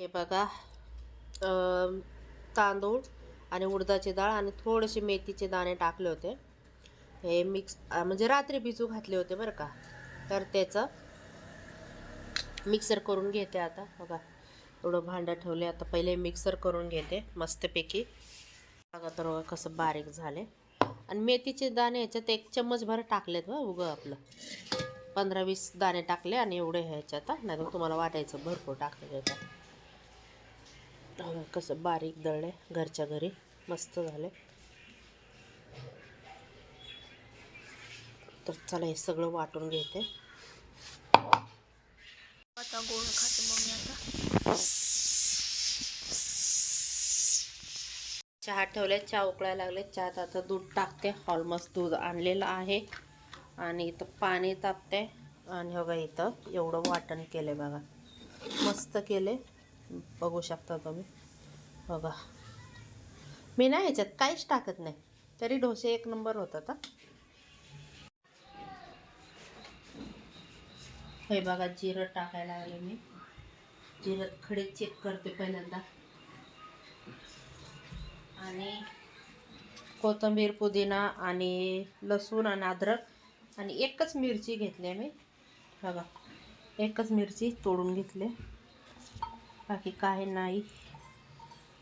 हे बघा. तांदूळ आणि उडदाची डाळ आणि थोडेसे मेथीचे दाणे टाकले होते. हे मिक्स म्हणजे रात्री भिजू घातले होते बरं का. तर त्याचं मिक्सर करून घेते आता. बघा एवढं भांडं ठेवले. आता पहिले मिक्सर करून घेते मस्तपैकी. बघा तर बघा कसं बारीक झाले. आणि मेथीचे दाणे ह्याच्यात एक चम्मचभर टाकलेत बा उगं आपलं. पंधरा वीस दाणे टाकले आणि एवढे ह्याच्यात नाही तर तुम्हाला वाटायचं भरपूर टाकले ह्याच्यात कसं बारीक दळले घरच्या घरी. मस्त झाले. तर चला हे सगळं वाटून घेते. आता गोळ खाते मग मी आता. चहा ठेवले चहा उकळायला लागले. चहात आता दूध टाकते. ऑलमोस्ट दूध आणलेलं आहे. आणि इथं पाणी तापते. आणि बघा इथं एवढं वाटण केलं बघा. मस्त केले बघू शकता तुम्ही. बघा. मी ना ह्याच्यात काहीच टाकत नाही. तरी डोसे एक नंबर होतात हे. बघा जिरं टाकायला लागले मी. जिरं खडे चेक करते पहिल्यांदा. आणि कोथिंबीर पुदिना आणि लसूण आणि अद्रक आणि एकच मिरची घेतली मी. बघा एकच मिरची तोडून घेतली. बाकी काही नाही.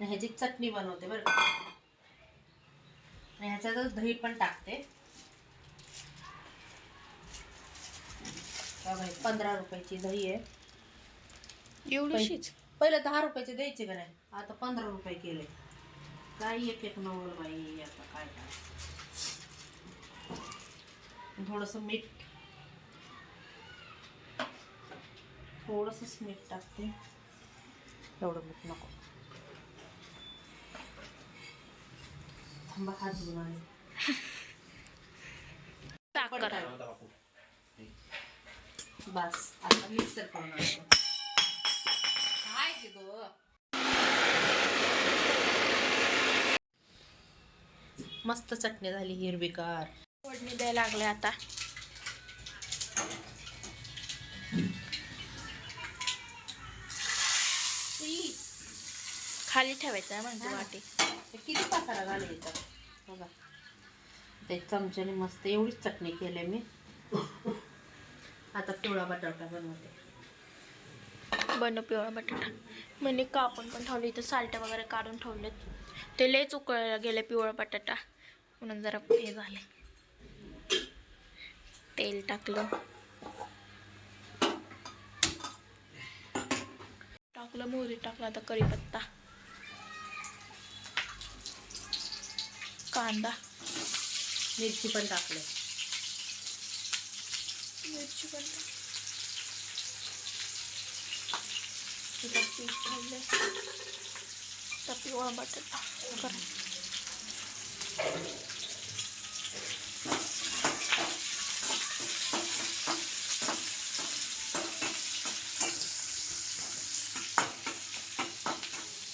ह्याची चटणी बनवते बरं ह्याच्यातच दही पण टाकते. पंधरा रुपयाची दही आहे. एवढीशीच? पहिले दहा रुपयाचे द्यायचे का नाही? आता पंधरा रुपये केले. काय एक एक नव्वद बाई आता काय काय थोडस मीठ. थोडस मीठ टाकते. एवढं मीठ नको. थांबा हात साखर बस आता मिक्सर करून आणतो. काय ते गं? मस्त चटणी झाली हिरवीगार. फोडणी द्यायला लागले आता. ठेवायचं आहे म्हणजे वाटी. किती पसारा येतात बघा. ते चमच्याने मस्त एवढीच चटणी केली मी. आता पिवळा बटाटा बनवते. बनव पिवळा बटाटा. मी कापून पण ठेवले इथं सालट्या वगैरे काढून ठेवलेत. ते लयच उकळायला गेले पिवळा बटाटा. म्हणून जरा हे झाले तेल टाकलं. टाकलं मोहरी टाकलं आता कढीपत्ता. कांदा. मिरची पण टाकले मिरची पण पीठ ठेवलंय. आता पिवळा बटाटा करा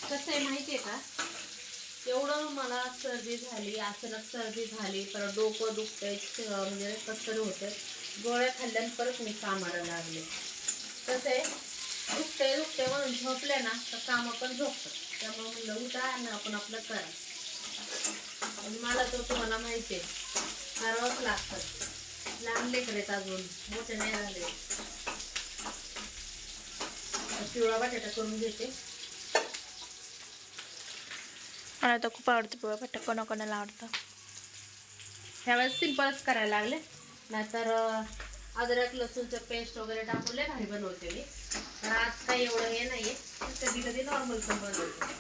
कसं आहे माहिती आहे का एवढं मला सर्दी झाली अचानक सर्दी झाली परत डोकं दुखतंय म्हणजे कसं होतं गोळ्या खाल्ल्यानं परत मी कामाला लागले. कसं आहे दुखतंय दुखतंय म्हणून झोपले ना तर कामं पण झोपतात. त्यामुळे म्हणलं उठा आणि आपण आपलं करा. आणि मला तर तुम्हाला माहिती आहे करावंच लागतं लहान लेकर आहेत अजून मोठे नाही झाले. पिवळा बटाटा करून घेते. मला आता खूप आवडतं पिवळा बटाटा कोणाकोणाला आवडतं. ह्यावेळेस सिम्पलच करायला लागले. नाहीतर अद्रक लसूणचं पेस्ट वगैरे टाकून लय भारी बनवते मी. तर आज काही एवढं हे नाहीये. कधी कधी नॉर्मल पण बनवते.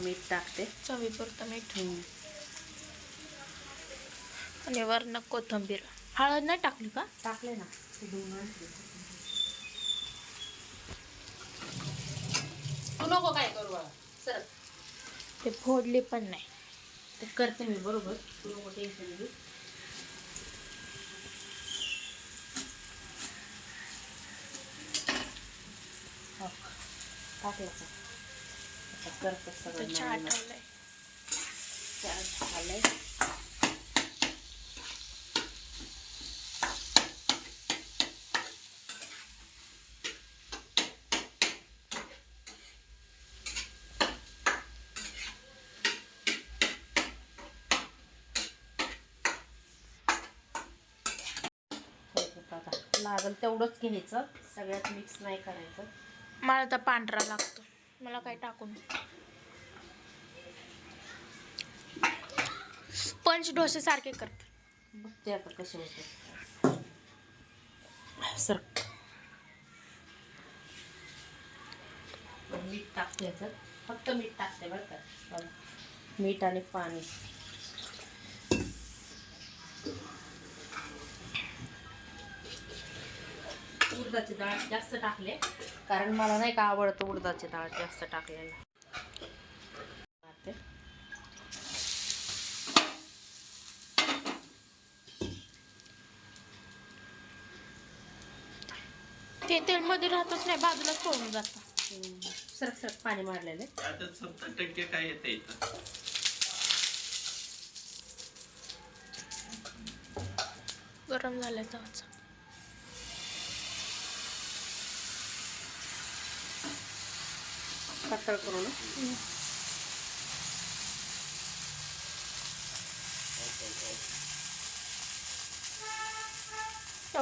मीठ टाकते. चवीपुरतं मीठ. आणि वरनं कोथिंबीर. हळद नाही टाकली का? टाकले ना. ते नको काय करू बाळा. सर ते फोडली पण नाही. ते करते मी बरोबर. तू नको टेन्शन घेऊ. हो. करते सगळं चहा नवीन. ठेवलाय. चहा झालंय हे बघा, लागल तेवढंच घ्यायचं. सगळ्यात मिक्स नाही करायचं. मला तर पांढरा लागतो. मला काय टाकून पंच डोसे सारखे करते बघते आता कसे होते. सर. मीठ टाकते याच्यात फक्त मीठ टाकते बरं का. मीठ आणि पाणी. उडदाची डाळ जास्त टाकले कारण मला नाही का आवडतं उडदाची डाळ जास्त टाकलेला. ते तेलमध्ये राहतच नाही बाजूलाच पळून जातं. सरक सरक पाणी मारलेले आता सत्तर टक्के काय येते इथं गरम झालंय तवाच पातळ करून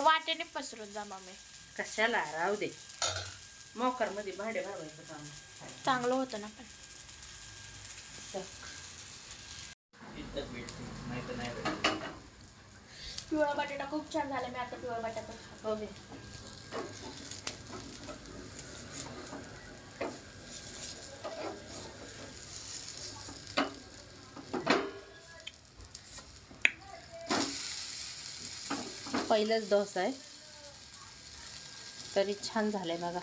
वाटेने पसरत जा मामे. कशाला? राहू दे. मोकरमध्ये भांडे भरवायचं काम. चांगलं होतं ना पण. पिवळा बटाटा खूप छान झाला मी आता पिवळा बटाटा. पहिलाच डोसा आहे. तरी छान झालंय बघा.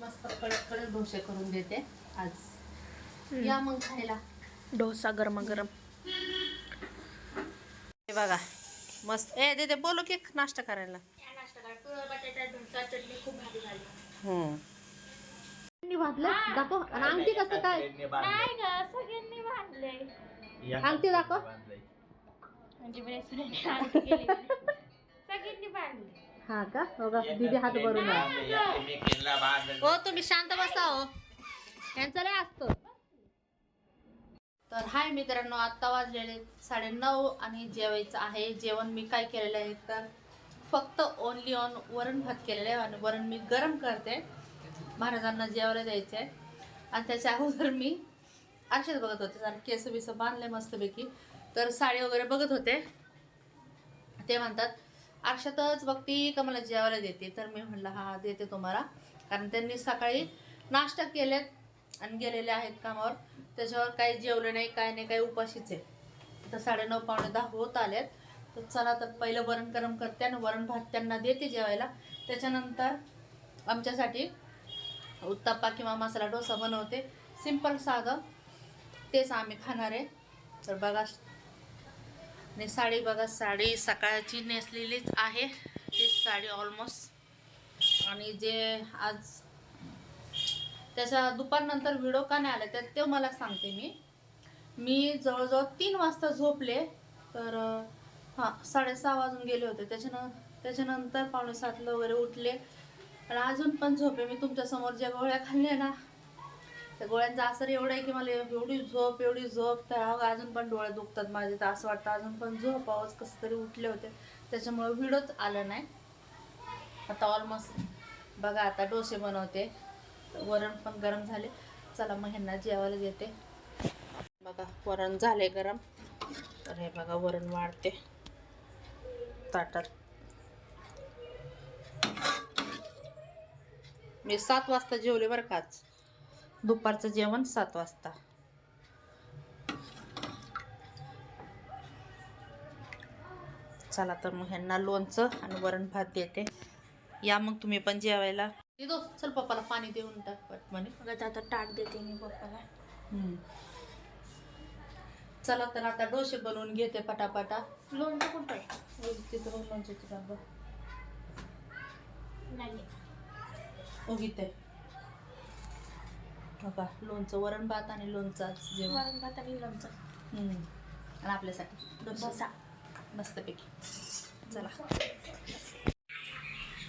मस्त कडक कडक डोसे करून देते आज. या मग खायला. डोसा गरमागरम. हे बघा मस्त. ए दे बोलू की नाश्ता करायला. पिवळा बटाटा डोसा चटणी खूप भारी झाली. दाखव. आणि अंगठी कसं काय? नाही ग? सगळ्यांनी बांधले अंगठी दाखव. म्हणजे ब्रेसलेट आणखी गेली सगळ्यांनी बांधले हा का? हो का? दीदी हात भरून हो तुम्ही शांत बसा हो. त्यांचं लय असतं. तर हाय मित्रांनो आत्ता वाजलेले साडे नऊ आणि जेवायचं आहे. जेवण मी काय केलेलं आहे? तर फक्त ओनली ऑन वरण भात केलेलं आहे आणि वरण मी गरम करते. महाराजांना जेवायला द्यायचं आहे आणि त्याच्या अगोदर मी असेच बघत होते कारण केस बिस बांधले मस्तपैकी. तर साडी वगैरे बघत होते. ते म्हणतात अक्षातच बघती का मला जेवायला देते. तर मी म्हणलं हा देते तुम्हाला. कारण त्यांनी सकाळी नाश्ता केलेत आणि गेलेले आहेत कामावर. त्याच्यावर काही जेवले नाही काय नाही काही उपाशीच आहे. तर साडेनऊ पावणे दहा होत आलेत. तर चला तर पहिलं वरण गरम करते आणि वरण भात त्यांना देते जेवायला. त्याच्यानंतर आमच्यासाठी उत्तप्पा किंवा मसाला डोसा बनवते. सिंपल साधं. तेच आम्ही खाणार आहे. तर बघा आणि साडी बघा साडी सकाळची नेसलेलीच आहे. तीच साडी ऑलमोस्ट आणि जे आज त्याच्या दुपारनंतर व्हिडिओ का नाही आला तर ते मला सांगते मी. मी जवळजवळ तीन वाजता झोपले तर हां साडेसहा वाजून गेले होते. त्याच्यानं त्याच्यानंतर पावणे सातला वगैरे उठले. आणि अजून पण झोपे मी तुमच्यासमोर ज्या गोळ्या खाल्ल्या ना त्या गोळ्यांचा असर एवढा आहे की मला एवढी झोप एवढी झोप. तर अजून पण डोळे दुखतात माझे. तर असं वाटतं अजून पण झोप. आवाज कसं तरी उठले होते. त्याच्यामुळे व्हिडिओच आलं नाही. आता ऑलमोस्ट बघा आता डोसे बनवते. वरण पण गरम झाले. चला मग ह्यांना जेवायला देते. बघा वरण झाले गरम. तर हे बघा वरण वाढते. ताटात. मी सात वाजता जेवले बरं का आज. दुपारचं जेवण सात वाजता. चला तर मग ह्यांना लोणचं आणि वरण भात देते. या मग तुम्ही पण जेवायला. दिदो चल पप्पाला पाणी देऊन टाक पट म्हणे बघा आता ताट देते मी पप्पाला. चला तर आता डोसे बनवून घेते पटापटा. लोणचं कुठं आहे? तिथं लोणच्याची हो का लोणचं वरण भात आणि लोणचं जेवण. वरण भात आणि लोणचं. आणि आपल्यासाठी. डोसा मस्तपैकी. चला.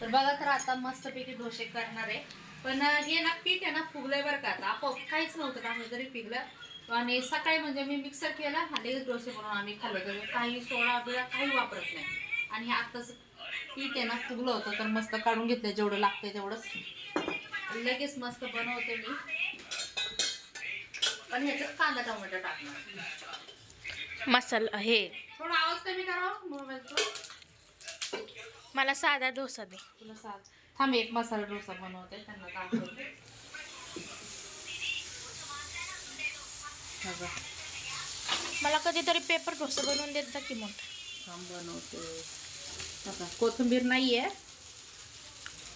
तर बघा तर आता मस्तपैकी डोसे करणार आहे. पण हे ना पीठ आहे ना फुगलंय बरं का आता. आपोआप काहीच नव्हतं का तरी पिकलं आणि सकाळी म्हणजे मी मिक्सर केला आणि लगेच डोसे बनवून आम्ही खाल्लो. तर काही सोडा बिळा काही वापरत नाही. आणि हे आत्ताच पीठ आहे ना फुगलं होतं. तर मस्त काढून घेतलं जेवढं लागतंय तेवढंच. लगेच मस्त बनवते मी. पण ह्याच्यात कांदा टोमॅटो टाकणार. मसाला हे. थोडा आवाज कमी करा मोबाईलचा मला साधा डोसा दे. तुला सांग थांब एक मसाला डोसा बनवते त्यांना दाखवते. हा मला कधीतरी पेपर डोसा बनवून देत जा की थांब बनवते. कोथिंबीर नाहीये.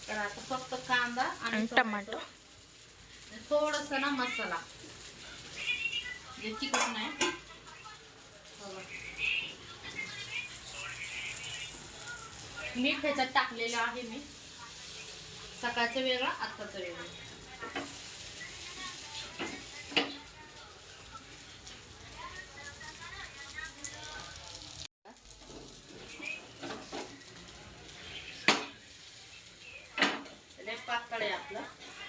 तर आता फक्त कांदा आणि टोमॅटो. थोडस ना मसाला. जे नाही. बघा. मीठ ह्याच्यात टाकलेलं आहे मी. सकाळचं वेगळं आत्ताचं वेगळं लय पातळ आहे आपलं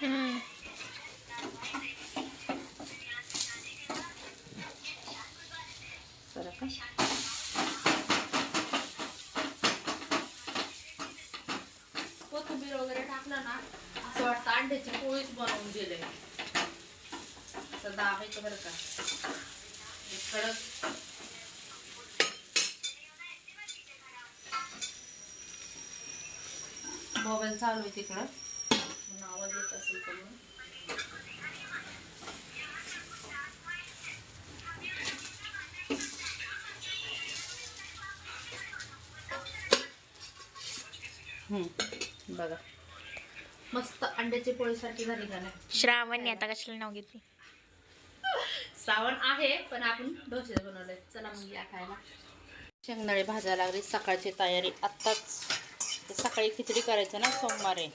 हम्म. जरा कोथिंबीर वगैरे टाकलं ना असं वाटतं अंड्याची पोळीच बनवून दिले. तर दाबायचं बरं का कडक. मोबाईल चालू आहे तिकडं. आवाज येत असेल तर बघा. मस्त अंड्याची पोळीसारखी झाली का नाही? श्रावणी आता कशाला नाव घेतली? श्रावण आहे पण आपण डोसे बनवले. चला मग या खायला. शेंगदाणे भाजायला लागली सकाळची तयारी. आत्ताच सकाळी खिचडी करायचं ना सोमवारी.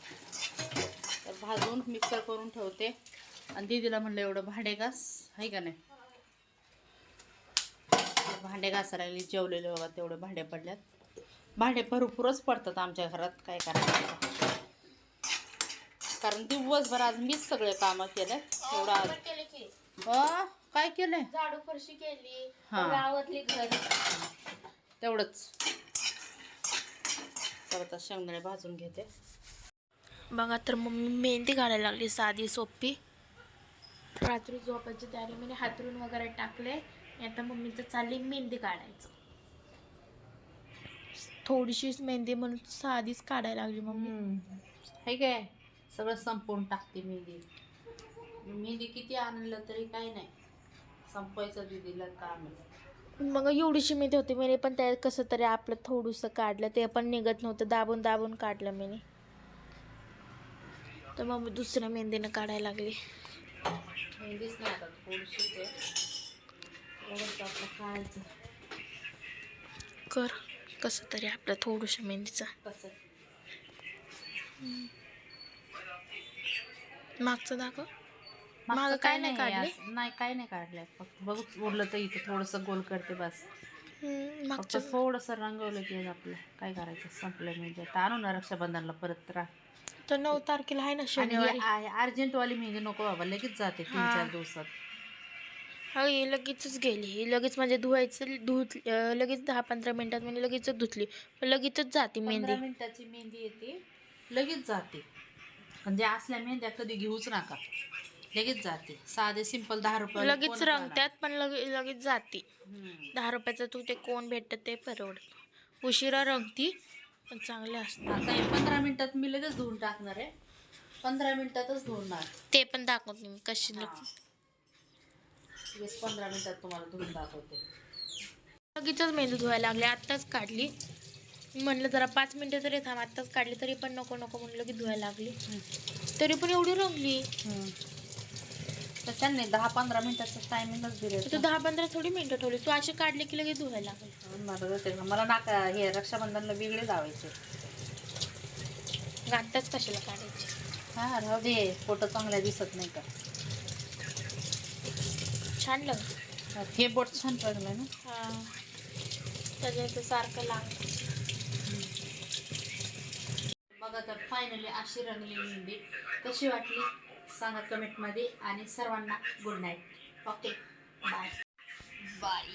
तर भाजून मिक्सर करून ठेवते. आणि दीदीला म्हणलं एवढं भांडे घास. आहे का नाही? भांडे घासायला लागली जेवलेले बघा तेवढे भांडे पडल्यात. भांडे भरपूरच पडतात आमच्या घरात काय करायचं? कारण दिवसभर आज मीच सगळे कामं केले एवढं आज. काय केलंय? झाडू फरशी केली हा. गावातली घर. तेवढंच. तर आता शेंगदाणे भाजून घेते. बघा तर मम्मी मेहंदी काढायला लागली साधी सोपी. रात्री झोपायची तयारी मी हातरून वगैरे टाकले. आणि आता मम्मीचं चालली मेहंदी काढायचं. थोडीशीच मेहंदी म्हणून साधीच काढायला लागली मम्मी. हे काय? सगळं संपवून टाकते मेहंदी. मेहंदी किती आणलं तरी काही नाही. संपवायचं दिदीला काम. मग एवढीशी मेहंदी होती मी पण त्यात कसं तरी आपलं थोडंसं काढलं ते पण निघत नव्हतं. दाबून दाबून काढलं मी तर मग दुसऱ्या मेहंदीनं काढायला लागली. मेहंदीच नाही आता थोडीशी ते. खायचं. कर. कसं तरी आपलं थोडंसं मेहंदीचं. मागचं दाखव. मागं काय नाही काढले? नाही काय नाही काढलंय फक्त बघ उरलं तर इथं थोडंसं गोल करते बस. मागचं थोडंसं रंगवलं की आपलं काय करायचं? संपलं म्हणजे. आता आणू ना रक्षाबंधनला परत तर नऊ तारखेला आहे ना शनिवारी. अर्जंटवाली मेहंदी नको बाबा लगेच जाते तीन. चार दिवसात. हा ही लगेचच गेली. ही लगेच म्हणजे धुवायचं धुत लगेच दहा पंधरा मिनिटात म्हणजे लगेच धुतली. पण लगेचच जाते मेहंदी. मिनिटाची मेहंदी येते. लगेच जाते. म्हणजे असल्या मेहंद्या कधी घेऊच नका. लगेच जाते. साधे सिंपल दहा रुपये लगेच रंगत्यात पण लगे लगेच जाते. दहा रुपयाचं तू ते कोण भेटतं ते परवडत उशिरा रंगती पण चांगले असतात. आता हे पंधरा मिनिटात मी लगेच धुवून टाकणार आहे. पंधरा मिनिटातच धुवणार. ते पण दाखवते मी कशी लगेच पंधरा मिनिटात तुम्हाला धुवून दाखवते. लगेचच मेहंदी धुवायला लागले आत्ताच काढली. म्हणलं जरा पाच मिनिटं तरी थांब आत्ताच काढली तरी पण नको नको म्हणलं की धुवायला लागली. तरी पण एवढी रंगली. तर त्यांनी दहा पंधरा मिनिटाचं टायमिंगच तू दिले दहा पंधरा थोडी मिनिटं ठेवली तू अशी काढली की लगेच धुवायला लागली. मला नाका हे रक्षाबंधनला वेगळे लावायचे. आत्ताच कशाला काढायची? हा राहू दे फोटो चांगला दिसत नाही का? छान लागतं. हे बोट छान लागलं ना? हा. त्याच्यात सारखं लागतं बघा तर फायनली अशी रंगली मेहंदी कशी वाटली? सांगा कमेंटमध्ये आणि सर्वांना good night okay bye bye